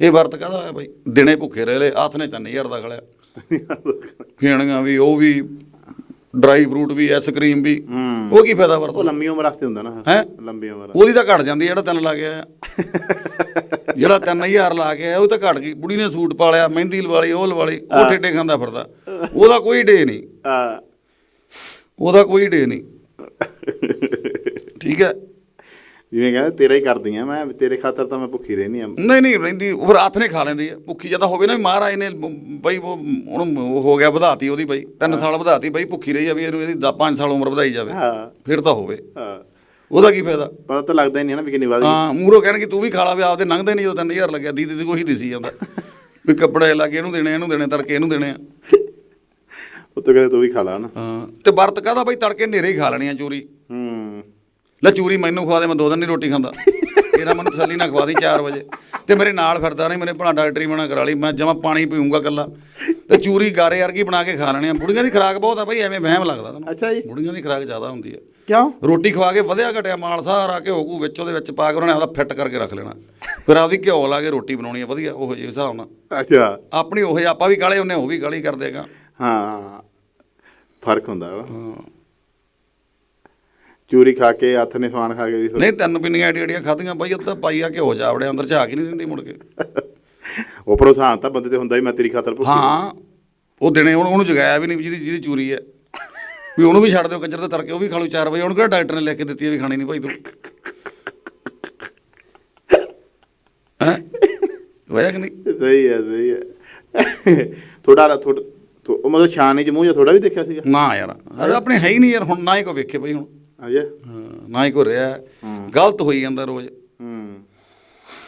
ਇਹ ਵਰਤ ਕਾਹਦਾ ਹੋਇਆ ਬਾਈ? ਦਿਨੇ ਭੁੱਖੇ ਰਹੇ ਲੈ ਹੱਥ ਨੇ 3000 ਦਾ ਖਲਿਆ ਖੇਣੀਆਂ ਵੀ ਉਹ ਵੀ ਡਰਾਈ ਫਰੂਟ ਵੀ ਆਈਸਕ੍ਰੀਮ ਵੀ ਹੂੰ। ਉਹ ਕੀ ਫਾਇਦਾ ਵਰਤ ਉਹ ਲੰਮੀ ਉਮਰ ਵਾਸਤੇ ਹੁੰਦਾ ਨਾ। ਹੈ? ਲੰਬੀ ਉਮਰ। ਉਹਦੀ ਤਾਂ ਘਟ ਜਾਂਦੀ ਹੈ ਜਿਹੜਾ ਤਿੰਨ ਲਾ ਗਿਆ ਜਿਹੜਾ 3000 ਲਾ ਕੇ ਆਇਆ ਉਹ ਤਾਂ ਘਟ ਗਈ। ਬੁੜੀ ਨੇ ਸੂਟ ਪਾ ਲਿਆ ਮਹਿੰਦੀ ਲਵਾਲੀ ਉਹ ਲਵਾਲੀ ਉਹ ਠੇਡੇ ਖਾਂਦਾ ਫਿਰਦਾ। ਉਹਦਾ ਕੋਈ ਡੇ ਨਹੀਂ। ਆ ਉਹਦਾ ਕੋਈ ਡੇ ਨਹੀਂ। ਠੀਕ ਹੈ? ਜਿਵੇਂ ਕਹਿੰਦੇ ਤੇਰਾ ਹੀ ਕਰਦੀ ਆ ਮੈਂ ਤੇਰੇ ਖਾਤਰ ਤਾਂ ਮੈਂ ਭੁੱਖੀ ਰਹਿਣੀ ਆ। ਨਹੀਂ ਨਹੀਂ ਰਹਿੰਦੀ ਉਹ ਹੱਥ ਨੇ ਖਾ ਲੈਂਦੀ ਹੈ ਭੁੱਖੀ ਜ਼ਿਆਦਾ ਹੋਵੇ ਨਾ ਵੀ ਮਹਾਰਾਜ ਨੇ ਬ- ਬਈ ਉਹ ਉਹਨੂੰ ਉਹ ਹੋ ਗਿਆ ਵਧਾਤੀ ਉਹਦੀ ਬਈ। ਤਿੰਨ ਸਾਲ ਵਧਾਤੀ ਬਈ ਭੁੱਖੀ ਰਹੀ ਆ ਵੀ ਇਹਨੂੰ ਇਹਦੀ 5 ਸਾਲ ਉਮਰ ਵਧਾਈ ਜਾਵੇ। ਹਾਂ। ਫਿਰ ਤਾਂ ਹੋਵੇ। ਹਾਂ। ਉਹਦਾ ਕੀ ਫਾਇਦਾ? ਪਤਾ ਤਾਂ ਲੱਗਦਾ ਹੀ ਨਹੀਂ ਨਾ ਵੀ ਕਿੰਨੀ ਵਾਦੀ ਹਾਂ ਮੂਰੋ ਕਹਿਣਗੇ ਤੂੰ ਵੀ ਖਾ ਲਾ ਵੀ ਆਪਦੇ ਲੰਘਦੇ ਨਹੀਂ ਜਦੋਂ 3000 ਲੱਗਿਆ। ਦੀਦੀ ਤੇ ਕੋਈ ਦਿਸੀ ਜਾਂਦਾ। ਵੀ ਕੱਪੜੇ ਲਾ ਕੇ ਇਹਨੂੰ ਦੇਣੇ ਇਹਨੂੰ ਦੇਣੇ ਤੜਕੇ ਇਹਨੂੰ ਦੇਣੇ ਆ। ਉੱਤੋਂ ਕਹਿੰਦੇ ਤੂੰ ਵੀ ਖਾ ਲਾ ਨਾ। ਹਾਂ। ਤੇ ਵਰਤ ਕਾਹਦਾ ਬਈ? ਤੜਕੇ ਹਨੇਰੇ ਹੀ ਖਾ ਲੈਣੀ ਆ ਚੂਰੀ। ਲੈ ਚੂਰੀ ਮੈਨੂੰ ਖਵਾ ਦੇ ਮੈਂ ਦੋ ਦਿਨ ਨਹੀਂ ਰੋਟੀ ਖਾਂਦਾ। ਇਹਦਾ ਮੈਨੂੰ ਤਸੱਲੀ ਨਾਲ ਖਵਾ ਦੀ 4 ਵਜੇ। ਤੇ ਮੇਰੇ ਨਾਲ ਫਿਰਦਾ ਨਹੀਂ ਮੇਰੇ ਭਲਾ ਡਾਕਟਰੀ ਬਣਾ ਕਰਾ ਲਈ ਮੈਂ ਜਮਾ ਪਾਣੀ ਪੀਊਂਗਾ ਕੱਲਾ ਤੇ ਚੂਰੀ ਗਾਰੇ ਵਰਗੀ ਬਣਾ ਕੇ ਖਾ ਲੈਣੀ ਆ। ਬੁੜੀਆਂ ਦੀ ਖਰਾਕ ਬਹੁਤ ਆ ਬਈ ਐਵੇਂ ਵਹਿਮ ਲੱਗਦਾ ਤੈਨੂੰ। ਅੱਛਾ ਜੀ। ਬੁੜੀਆਂ ਦੀ ਖਰਾਕ ਜ਼ਿਆਦਾ ਹੁੰਦੀ ਆ। ਕਿਉਂ? ਰੋਟੀ ਖਵਾ ਕੇ ਵਧਿਆ ਘਟਿਆ ਮਾਲ ਸਾਰਾ ਘਿਓ ਘੂ ਵਿੱਚ ਉਹਦੇ ਵਿੱਚ ਪਾ ਕੇ ਉਹਨਾਂ ਨੇ ਆਪਦਾ ਫਿੱਟ ਕਰਕੇ ਰੱਖ ਲੈਣਾ। ਫਿਰ ਆਪਦੀ ਘਿਓ ਲਾ ਕੇ ਰੋਟੀ ਬਣਾਉਣੀ ਆ ਵਧੀਆ ਉਹੋ ਜਿਹੇ ਹਿਸਾਬ ਨਾਲ। ਅੱਛਾ। ਆਪਣੀ ਉਹ ਜਿਹੇ ਆਪਾਂ ਵੀ ਕਾਲੇ ਹੁੰਨੇ ਉਹ ਵੀ ਕਾਲੀ ਕਰ ਦੇਗਾ ਹਾਂ ਫ਼ਰਕ ਹੁੰਦਾ ਹੈ ਹਾਂ। ਚੂਰੀ ਖਾ ਕੇ ਹੱਥ ਨੇ ਸਵਾਨ ਖਾ ਕੇ ਵੀ ਨਹੀਂ ਤੈਨੂੰ ਪਿੰਨੀਆਂ ਐਡੀ ਐਡੀਆਂ ਖਾਧੀਆਂ ਬਾਈ ਅੱਧਾ ਪਾਈਆ ਘਿਓ ਜਾਵੜਿਆ ਅੰਦਰ ਝਾਕ ਹੀ ਨਹੀਂ ਦਿੰਦੀ ਮੁੜ ਕੇ। ਉਹ ਪ੍ਰੋਸਾਨ ਤਾਂ ਬੰਦੇ ਤੇ ਹੁੰਦਾ ਹੀ ਮੈਂ ਤੇਰੀ ਖਾਤਰ ਭੁੱਖੀ ਹਾਂ ਉਹ ਦਿਨੇ ਉਹਨੂੰ ਜਗਾਇਆ ਵੀ ਨਹੀਂ ਜਿਹਦੀ ਜਿਹਦੀ ਚੂਰੀ ਹੈ। ਵੀ ਉਹਨੂੰ ਵੀ ਛੱਡ ਦਿਓ ਕੰਜਰ ਤੇ ਤੜਕੇ ਉਹ ਵੀ ਖਾ ਲੂ 4 ਵਜੇ। ਉਹਨੂੰ ਕਿਹੜਾ ਡਾਕਟਰ ਨੇ ਲਿਖ ਕੇ ਦਿੱਤੀ ਹੈ ਵੀ ਖਾਣੀ ਨਹੀਂ ਭਾਈ ਤੂੰ? ਹੈ? ਹੋਇਆ ਕਿ ਨਹੀਂ? ਸਹੀ ਹੈ ਸਹੀ ਹੈ। ਥੋੜਾ ਥੋੜਾ ਉਹ ਮਤਲਬ ਛਾਨੀ ਚ ਮੂੰਹ ਜਾਂ ਥੋੜਾ ਵੀ ਦੇਖਿਆ ਸੀਗਾ? ਨਾ ਯਾਰ ਆਪਣੇ ਹੈ ਹੀ ਨਹੀਂ ਯਾਰ ਹੁਣ ਨਾ ਹੀ ਕੋ ਵੇਖੇ ਬਈ ਹੁਣ। ਅਜੇ ਹਾਂ, ਨਾ ਹੀ ਕੋ ਰਿਹਾ ਗਲਤ ਹੋਈ ਜਾਂਦਾ ਰੋਜ਼। ਹੂੰ।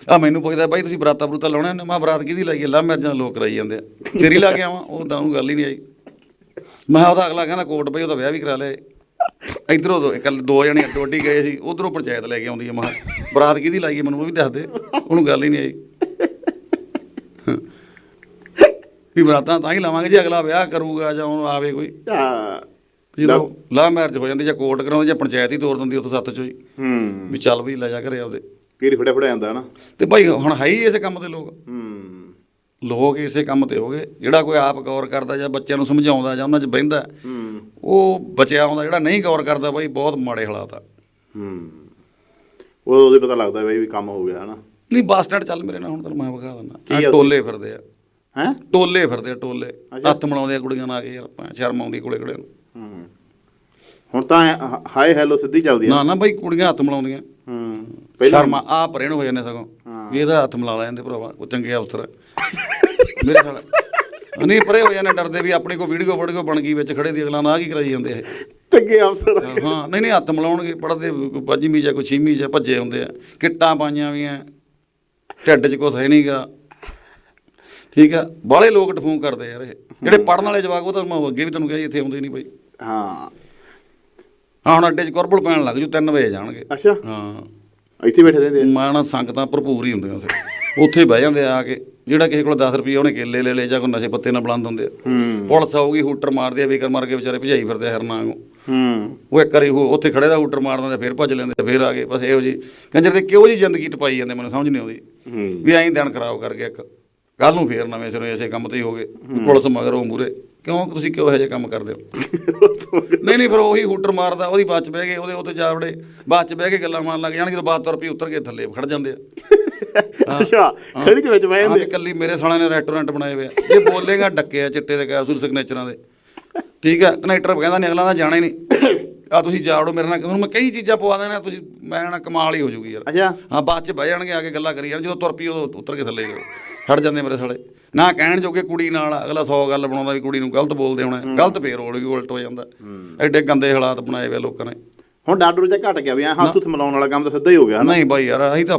ਆ ਮੈਨੂੰ ਪੁੱਛਦਾ ਬਾਈ ਤੁਸੀਂ ਬਰਾਤਾ ਬਰੂਤਾ ਲਾਉਣੇ ਨੇ ਮੈਂ ਬਰਾਤ ਕਿਹਦੀ ਲਾਈ ਹੈ? ਲਾ ਮਿਰਜਾਂ ਲੋਕ ਕਰਾਈ ਜਾਂਦੇ ਆ। ਤੇਰੀ ਲਾ ਕੇ ਆਵਾਂ? ਉਹ ਤਾਂ ਉਹ ਗੱਲ ਹੀ ਨਹੀਂ ਆਈ। ਮੈਂ ਉਹਦਾ ਅਗਲਾ ਕਹਿੰਦਾ ਕੋਟ ਬਈ ਉਹਦਾ ਵਿਆਹ ਵੀ ਕਰਾ ਲਿਆ ਇਧਰੋਂ ਦੋ ਇਕੱਲੇ ਦੋ ਜਣੇ ਡੋਡੀ ਗਏ ਸੀ ਉਧਰੋਂ ਪੰਚਾਇਤ ਲੈ ਕੇ ਆਉਂਦੀ ਹੈ ਮੈਂ ਕਿਹਾ, ਬਰਾਤ ਕਿਹਦੀ ਲਾਈ ਹੈ? ਮੈਨੂੰ ਉਹ ਵੀ ਦੱਸ ਦੇ। ਉਹਨੂੰ ਗੱਲ ਹੀ ਨਹੀਂ ਆਈ। ਵੀ ਬਰਾਤਾਂ ਤਾਂ ਹੀ ਲਾਵਾਂਗੇ ਜੇ ਅਗਲਾ ਵਿਆਹ ਕਰੂਗਾ ਜਾਂ ਉਹਨੂੰ ਆਵੇ ਕੋਈ। ਆ ਜਦੋਂ ਲਾ ਮੈਰਿਜ ਹੋ ਜਾਂਦੀ ਜਾਂ ਕੋਰਟ ਕਰਾਉਂਦੇ ਜਾਂ ਪੰਚਾਇਤ ਹੀ ਤੋਰ ਦਿੰਦੀ ਉੱਥੇ ਸੱਤ ਚੋਂ ਹੀ। ਹੂੰ। ਵੀ ਚੱਲ ਵੀ ਲੈ ਜਾ ਘਰੇ ਆਪਦੇ। ਕੀੜੀ ਫੜਿਆ ਫੜਿਆ ਜਾਂਦਾ ਨਾ। ਤੇ ਭਾਈ ਹੁਣ ਹੈ ਹੀ ਇਸੇ ਕੰਮ ਦੇ ਲੋਕ। ਹੂੰ। ਲੋਕ ਇਸੇ ਕੰਮ ਤੇ ਹੋ ਗਏ। ਜਿਹੜਾ ਕੋਈ ਆਪ ਗੌਰ ਕਰਦਾ ਜਾਂ ਬੱਚਿਆਂ ਨੂੰ ਸਮਝਾਉਂਦਾ ਜਾਂ ਉਹਨਾਂ 'ਚ ਬਹਿੰਦਾ ਹੂੰ। ਉਹ ਬਚਿਆ ਹੁੰਦਾ। ਜਿਹੜਾ ਨਹੀਂ ਗੌਰ ਕਰਦਾ ਬਾਈ ਬਹੁਤ ਮਾੜੇ ਹਾਲਾਤ ਆ। ਹੂੰ। ਉਹ ਉਹਦੇ ਪਤਾ ਲੱਗਦਾ ਬਈ ਵੀ ਕੰਮ ਹੋ ਗਿਆ ਹਨਾ। ਨਹੀਂ ਬੱਸ ਸਟੈਂਡ ਚੱਲ ਮੇਰੇ ਨਾਲ ਹੁਣ ਤੈਨੂੰ ਮੈਂ ਵਿਖਾ ਦਿੰਦਾ। ਟੋਲੇ ਫਿਰਦੇ ਆ। ਹੈ? ਟੋਲੇ ਫਿਰਦੇ ਆ ਟੋਲੇ। ਹੱਥ ਮਿਲਾਉਂਦੇ ਆ ਕੁੜੀਆਂ ਨਾਲ ਆ ਕੇ ਯਾਰ ਸ਼ਰਮ ਆਉਂਦੀ ਕੋਲੇ ਕੋਲੇ ਨੂੰ। ਹੁਣ ਤਾਂ ਹਾਏ ਹੈਲੋ ਸਿੱਧੀ ਚੱਲਦੀ ਆ। ਨਾ ਨਾ ਬਾਈ ਕੁੜੀਆਂ ਹੱਥ ਮਿਲਾਉਂਦੀਆਂ। ਹੂੰ ਪਹਿਲਾਂ ਸ਼ਰਮ ਆ ਪਰੇ ਨੂੰ ਹੋ ਜਾਂਦੇ ਸਗੋਂ। ਹਾਂ। ਵੀ ਇਹਦਾ ਹੱਥ ਮਿਲਾ ਲੈਂਦੇ ਭਰਾਵਾ ਉਹ ਚੰਗੇ ਅਫਸਰ ਆ। ਮੇਰੇ ਨਾਲ। ਨਹੀਂ ਪਰੇ ਹੋ ਜਾਂਦੇ ਡਰਦੇ ਵੀ ਆਪਣੀ ਕੋਈ ਵੀਡੀਓ ਵੀਡੀਓ ਬਣ ਗਈ ਵਿੱਚ ਖੜੇ ਦੀ ਅਗਲਾ ਨਾ ਕੀ ਕਰਾਈ ਜਾਂਦੇ ਇਹ। ਚੰਗੇ ਅਫਸਰ ਹਾਂ ਨਹੀਂ ਨਹੀਂ ਹੱਥ ਮਿਲਾਉਣਗੇ ਪੜਦੇ ਕੋਈ ਚ ਕੋਈ ਛੇਵੀਂ ਚ ਭੱਜੇ ਹੁੰਦੇ ਆ। ਕਿੱਟਾਂ ਪਾਈਆਂ ਵੀਆਂ ਢਿੱਡ 'ਚ ਕੁਛ ਹੈ ਨਹੀਂਗਾ ਠੀਕ ਆ? ਬਾਹਲੇ ਲੋਕ ਟਫੂੰ ਕਰਦੇ ਯਾਰ ਇਹ। ਜਿਹੜੇ ਪੜਨ ਵਾਲੇ ਜਵਾਕ ਉਹ ਤਾਂ ਮੈਂ ਅੱਗੇ ਵੀ ਤੈਨੂੰ ਕਿਹਾ ਸੀ, ਇੱਥੇ ਆਉਂਦੇ ਨਹੀਂ ਬਈ। ਹਾਂ। ਹਾਂ ਹੁਣ ਅੱਡੇ 'ਚ ਕੁਰਬਲ ਪੈਣ ਲੱਗ ਜੂ 3 ਵਜੇ ਜਾਣਗੇ। ਅੱਛਾ। ਹਾਂ। ਇੱਥੇ ਬੈਠੇ ਰਹਿੰਦੇ ਆ। ਮਾਣਾ ਸੰਗਤਾਂ ਭਰਪੂਰ ਹੀ ਹੁੰਦੀਆਂ ਉੱਥੇ। ਉੱਥੇ ਬਹਿ ਜਾਂਦੇ ਆ ਕੇ। ਜਿਹੜਾ ਕਿਸੇ ਕੋਲ 10 ਰੁਪਏ ਉਹਨੇ ਕੇਲੇ ਲੈ ਲਏ ਜਾਂ ਕੋਈ ਨਸ਼ੇ ਪੱਤੇ ਨਾਲ ਬਲੰਦ ਹੁੰਦੇ ਆ। ਹੂੰ। ਪੁਲਿਸ ਆਊਗੀ ਹੂਟਰ ਮਾਰਦੇ ਆ ਵੇਕਰ ਮਾਰ ਕੇ ਵਿਚਾਰੇ ਭਜਾਈ ਫਿਰਦੇ ਆ ਹਰਨਾਂ ਵਾਂਗੂ। ਹੂੰ। ਉਹ ਇੱਕ ਵਾਰੀ ਉੱਥੇ ਖੜੇ ਦਾ ਹੂਟਰ ਮਾਰ ਦਿੰਦੇ ਫਿਰ ਭੱਜ ਲੈਂਦੇ ਫਿਰ ਆ ਗਏ ਬਸ ਇਹੋ ਜੀ ਕੰਜਰ ਦੇ ਕਿਉਂ ਜੀ ਜ਼ਿੰਦਗੀ ਟਪਾਈ ਜਾਂਦੇ ਮੈਨੂੰ ਸਮਝ ਨਹੀਂ ਆਉਂਦੀ। ਵੀ ਐਂ ਦਿਨ ਖਰਾਬ ਕਰ ਗਿਆ ਇੱਕ। ਕੱਲ ਨੂੰ ਫੇਰ ਨਵੇਂ ਸਿਰੋਂ ਇਸੇ ਕੰਮ ਤੇ ਹੀ ਹੋ ਗਏ। ਵੀ ਪੁਲਿਸ ਮਗਰ ਉਹ ਮੂਰੇ ਕਿਉਂ ਤੁਸੀਂ ਕਿਉਂ ਇਹੋ ਜਿਹੇ ਕੰਮ ਕਰਦੇ ਹੋ? ਨਹੀਂ ਨਹੀਂ ਫਿਰ ਉਹੀ ਹੂਟਰ ਮਾਰਦਾ ਉਹਦੀ ਬਾਅਦ ਚ ਬਹਿ ਗਏ ਉਹਦੇ ਉੱਤੇ ਜਾ ਵੜੇ ਬਾਅਦ ਚ ਬਹਿ ਕੇ ਗੱਲਾਂ ਮਾਰਨ ਲੱਗ ਜਾਣਗੇ ਜਦੋਂ ਬਾਅਦ ਤੁਰ ਪਈ ਉਤਰ ਕੇ ਥੱਲੇ ਖੜ ਜਾਂਦੇ ਆ। ਅੱਛਾ ਖੜੀ ਦੇ ਵਿੱਚ ਬਹਿ ਜਾਂਦੇ ਕਿ ਕੱਲੀ ਮੇਰੇ ਸਾਲਿਆਂ ਨੇ ਰੈਸਟੋਰੈਂਟ ਬਣਾਏ ਹੋਏ ਆ। ਜੇ ਬੋਲੇਗਾ ਡੱਕੇ ਆ ਚਿੱਟੇ ਦੇ ਕੈਪਸੂਲ ਸਿਗਨੇਚਰਾਂ ਦੇ। ਠੀਕ ਆ ਕਨੈਕਟਰ ਕਹਿੰਦਾ ਨਹੀਂ ਅਗਲਾ ਦਾ ਜਾਣਾ ਹੀ ਨਹੀਂ। ਆ ਤੁਸੀਂ ਜਾੜੋ ਮੇਰੇ ਨਾਲ ਤੁਹਾਨੂੰ ਮੈਂ ਕਈ ਚੀਜ਼ਾਂ ਪਵਾ ਦੇਣਾ ਤੁਸੀਂ ਮੈਂ ਨਾ ਕਮਾਲ ਹੀ ਹੋ ਜੂਗੀ ਯਾਰ। ਅੱਛਾ। ਹਾਂ ਬਾਅਦ ਚ ਬਹਿ ਜਾਣਗੇ ਆ ਕੇ ਗੱਲਾਂ ਕਰੀ ਜਾਣ ਜਦੋਂ ਤੁਰ ਪਈ ਉਦੋਂ ਉਤਰ ਕੇ ਥੱਲੇ ਗਏ ਖੜ ਜਾਂਦੇ ਮੇਰੇ ਸਾਲੇ। ਨਾ ਕਹਿਣ ਜੋਗੇ ਕੁੜੀ ਨਾਲ ਅਗਲਾ 100 ਗੱਲ ਬਣਾਉਂਦਾ ਵੀ ਕੁੜੀ ਨੂੰ ਗਲਤ ਬੋਲਦੇ ਹੋਣਾ। ਗਲਤ ਫੇਰ ਹੋੜ ਵੀ ਉਲਟ ਹੋ ਜਾਂਦਾ। ਐਡੇ ਗੰਦੇ ਹਾਲਾਤ ਬਣਾਏ ਵੇ ਲੋਕਾਂ ਨੇ। ਹੁਣ ਡਾਡੂ ਜਾਂ ਘਟ ਗਿਆ ਵੀ ਹੱਥ ਹੁੱਥ ਮਿਲਾਉਣ ਵਾਲਾ ਕੰਮ ਤਾਂ ਸਿੱਧਾ ਹੀ ਹੋ ਗਿਆ ਨਹੀਂ ਬਾਈ ਯਾਰ ਅਸੀਂ ਤਾਂ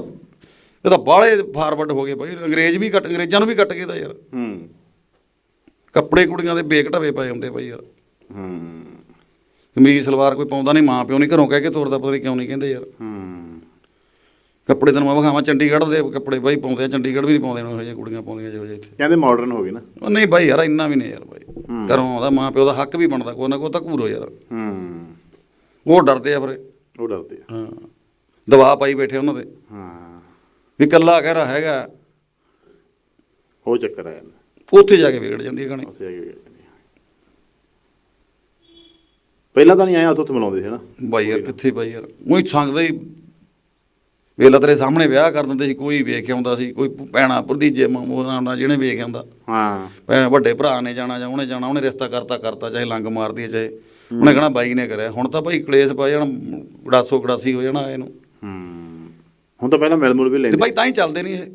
ਇਹ ਤਾਂ ਬਾਹਲੇ ਫਾਰਵਰਡ ਹੋ ਗਏ ਬਾਈ। ਅੰਗਰੇਜ਼ ਵੀ ਕੱਟ ਅੰਗਰੇਜ਼ਾਂ ਨੂੰ ਵੀ ਕੱਟ ਗਏ ਤਾਂ ਯਾਰ। ਹੂੰ। ਕੱਪੜੇ ਕੁੜੀਆਂ ਦੇ ਬੇਕ ਢਵੇ ਪਏ ਹੁੰਦੇ ਬਾਈ ਯਾਰ। ਹੂੰ। ਕਮੀਜ਼ ਸਲਵਾਰ ਕੋਈ ਪਾਉਂਦਾ ਨਹੀਂ ਮਾਂ ਪਿਓ ਨਹੀਂ ਘਰੋਂ ਕਹਿ ਕੇ ਤੋਰਦਾ ਪਤਾ ਨਹੀਂ ਕਿਉਂ ਨਹੀਂ ਕਹਿੰਦੇ ਯਾਰ। ਹੂੰ। ਕੱਪੜੇ ਤੈਨੂੰ ਮੈਂ ਵਿਖਾਵਾਂ ਚੰਡੀਗੜ੍ਹ ਦੇ ਕੱਪੜੇ ਬਾਈ ਪਾਉਂਦੇ ਆ ਚੰਡੀਗੜ੍ਹ ਵੀ ਨਹੀਂ ਪਾਉਂਦੇ ਇਹੋ ਜਿਹੇ ਕੁੜੀਆਂ ਪਾਉਂਦੀਆਂ ਜਿਹੋ ਜਿਹੇ ਇੱਥੇ। ਕਹਿੰਦੇ ਮਾਡਰਨ ਹੋ ਗਏ ਨਾ। ਉਹ ਨਹੀਂ ਬਾਈ ਯਾਰ ਇੰਨਾ ਵੀ ਨਹੀਂ ਯਾਰ ਬਾਈ। ਘਰੋਂ ਆਉਂਦਾ ਮਾਂ ਪਿਓ ਦਾ ਹੱਕ ਵੀ ਬਣਦਾ ਕੋਈ ਨਾ ਕੋਈ ਤਾਂ ਘੂਰੋ ਯਾਰ। ਹੂੰ। ਉਹ ਡਰਦੇ ਆ ਫਿਰ। ਉਹ ਡਰਦੇ ਆ। ਹਾਂ। ਦਵਾ ਪਾਈ ਬੈਠੇ ਉਹਨਾਂ ਦੇ। ਹਾਂ। ਵੀ ਕੱਲਾ ਕਹਿ ਰਹਾ ਹੈਗਾ। ਉਹ ਚੱਕਰ ਆ ਜਾਂਦਾ। ਉੱਥੇ ਜਾ ਕੇ ਵਿਗੜ ਜਾਂਦੀ ਹੈ ਕਹਾਣੀ। ਉੱਥੇ ਜਾ ਕੇ ਹਾਂ। ਪਹਿਲਾਂ ਤਾਂ ਨਹੀਂ ਆਇਆ ਉੱਥੋਂ ਮਿਲਾਉਂਦੇ ਸੀ ਨਾ। ਬਾਈ ਯਾਰ ਕਿੱਥੇ ਬਾਈ ਯਾਰ। ਉਹੀ ਸੰਗਦਾ ਹੀ ਵੇਲਾ ਤੇਰੇ ਸਾਹਮਣੇ ਵਿਆਹ ਕਰ ਦਿੰਦੇ ਸੀ ਕੋਈ ਵੇਖ ਆਉਂਦਾ ਸੀ ਕੋਈ ਭੈਣਾ ਭਰਦੀਜੇ ਮਾਮਾ ਜਿਹਨੇ ਵੇਖ ਆਉਂਦਾ। ਹਾਂ। ਭੈਣ ਵੱਡੇ ਭਰਾ ਨੇ ਜਾਣਾ ਜਾਂ ਉਹਨੇ ਜਾਣਾ ਉਹਨੇ ਰਿਸ਼ਤਾ ਕਰਤਾ ਕਰਤਾ ਚਾਹੇ ਲੰਗ ਮਾਰਦੀ ਹੈ ਚਾਹੇ ਉਹਨੇ ਕਹਣਾ ਬਾਈ ਨੇ ਕਰਿਆ। ਹੁਣ ਤਾਂ ਭਾਈ ਕਲੇਸ਼ ਪਾ ਜਾਣਾ ਗੜਾਸੋ ਗੜਾਸੀ ਹੋ ਜਾਣਾ ਇਹਨੂੰ। ਹੂੰ। ਹੁਣ ਤਾਂ ਪਹਿਲਾਂ ਮਿਲ ਮੁਲ ਵੀ ਤੇ ਲੈਂਦੇ। ਭਾਈ ਤਾਂ ਹੀ ਚੱਲਦੇ ਨਹੀਂ ਇਹ।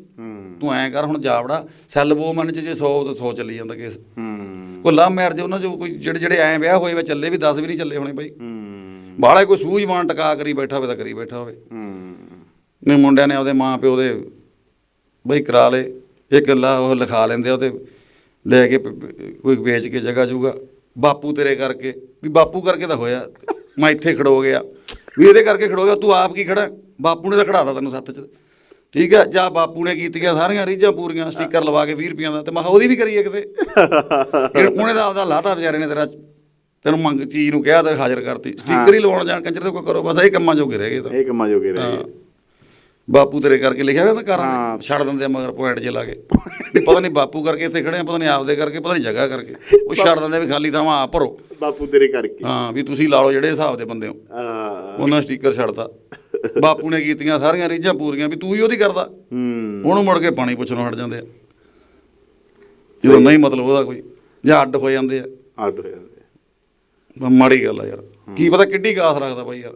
ਤੂੰ ਐਂ ਕਰ ਹੁਣ ਜਾਵੜਾ ਸੈੱਲ ਵੋ ਮਨ ਚ ਜੇ 100 ਤੇ 100 ਚੱਲੀ ਜਾਂਦਾ ਕੇਸ। ਹੂੰ। ਕੋਈ ਲਵ ਮੈਰਿਜ ਉਹਨਾਂ ਜੋ ਕੋਈ ਜਿਹੜੇ ਜਿਹੜੇ ਐਂ ਵਿਆਹ ਹੋਏ ਵੇ ਚੱਲੇ ਵੀ 10 ਵੀ ਨਹੀਂ ਚੱਲੇ ਹੋਣੇ ਬਾਈ ਹੂੰ। ਬਾਹਲਾ ਕੋਈ ਸੂਝਵਾਨ ਟਕਾ ਕਰੀ ਬੈਠਾ ਹੋਵੇ ਤਾਂ ਕਰੀ ਬੈਠਾ ਹੋਵੇ। ਹੂੰ। ਨੇ ਮੁੰਡਿਆਂ ਨੇ ਆਪਦੇ ਮਾਂ ਪਿਓ ਦੇ ਬਈ ਕਰਾ ਲੇ ਇੱਕ ਲਾ ਉਹ ਲਿਖਾ ਲੈਂਦੇ ਆ ਉਹਤੇ ਲੈ ਕੇ ਕੋਈ ਵੇਚ ਕੇ ਜਗ੍ਹਾ ਜੂਗਾ। ਬਾਪੂ ਤੇਰੇ ਕਰਕੇ ਵੀ ਬਾਪੂ ਕਰਕੇ ਤਾਂ ਹੋਇਆ। ਮੈਂ ਇੱਥੇ ਖੜੋ ਗਿਆ। ਵੀ ਇਹਦੇ ਕਰਕੇ ਖੜੋ ਗਿਆ ਤੂੰ ਆਪ ਕੀ ਖੜਾ? ਬਾਪੂ ਨੇ ਤਾਂ ਖੜਾਤਾ ਤੈਨੂੰ ਸੱਤ ਚ। ਠੀਕ ਹੈ ਜਾਂ ਬਾਪੂ ਨੇ ਕੀਤੀਆਂ ਸਾਰੀਆਂ ਰੀਝਾਂ ਪੂਰੀਆਂ ਸਟicker ਲਵਾ ਕੇ 20 ਰੁਪਈਆਂ ਦਾ ਤੇ ਮੈਂ ਉਹਦੀ ਵੀ ਕਰੀਏ ਕਿਤੇ। ਫਿਰ ਉਹਨੇ ਤਾਂ ਆਪਦਾ ਲਾਤਾ ਵਿਚਾਰੇ ਨੇ ਤੇਰਾ ਤੈਨੂੰ ਮੰਗ ਚੀਜ਼ ਨੂੰ ਕਿਹਾ ਤੇ ਹਾਜ਼ਰ ਕਰਤੀ। ਸਟicker ਹੀ ਲਵਾਉਣ ਜਾਣ ਕੰਜਰ ਤੇ ਕੋਈ ਕਰੋ ਬਸ ਇਹ ਕੰਮਾਂ ਜੋਗੇ ਰਹਿ ਗਏ ਤਾਂ। ਇਹ ਕੰਮਾਂ ਜੋਗੇ ਰਹਿ। ਗਏ। ਬਾਪੂ ਤੇਰੇ ਕਰਕੇ ਲਿਖਿਆ ਹੋਇਆ ਤਾਂ। ਕਰਾਂ ਛੱਡ ਦਿੰਦੇ ਆ ਮਗਰ ਪੁਆਇੰਟ ਜੇ ਲਾ ਕੇ। ਵੀ ਪਤਾ ਨਹੀਂ ਬਾਪੂ ਕਰਕੇ ਇੱਥੇ ਖੜੇ ਆ ਪਤਾ ਨਹੀਂ ਆਪਦੇ ਕਰਕੇ ਪਤਾ ਨਹੀਂ ਜਗ੍ਹਾ ਕਰਕੇ। ਉਹ ਛੱਡ ਦਿੰਦੇ ਆ ਵੀ ਖਾਲੀ ਥਾਵਾਂ ਆ ਭਰੋ। ਬਾਪੂ ਤੇਰੇ ਕਰਕੇ। ਹਾਂ ਵੀ ਤੁਸੀਂ ਲਾ ਲਓ ਜਿਹੜੇ ਹਿਸਾਬ ਦੇ ਬੰਦੇ ਹੋ। ਆ ਉਹਨਾਂ ਸਟicker ਛੱਡਤਾ। ਬਾਪੂ ਨੇ ਕੀਤੀਆਂ ਸਾਰੀਆਂ ਰੀਝਾਂ ਪੂਰੀਆਂ ਵੀ ਤੂੰ ਹੀ ਉਹਦੀ ਕਰਦਾ। ਹੂੰ। ਉਹਨੂੰ ਮੁੜ ਕੇ ਪਾਣੀ ਪੁੱਛਣੋਂ ਹਟ ਜਾਂਦੇ ਆ। ਜਦੋਂ ਨਹੀਂ ਮਤਲਬ ਉਹਦਾ ਕੋਈ ਜਾਂ ਅੱਡ ਹੋ ਜਾਂਦੇ ਆ। ਅੱਡ ਹੋ ਜਾਂਦੇ ਮਾੜੀ ਗੱਲ ਆ ਯਾਰ। ਕੀ ਪਤਾ ਕਿੱਡੀ ਕਾਸ ਰੱਖਦਾ ਬਾਈ ਯਾਰ।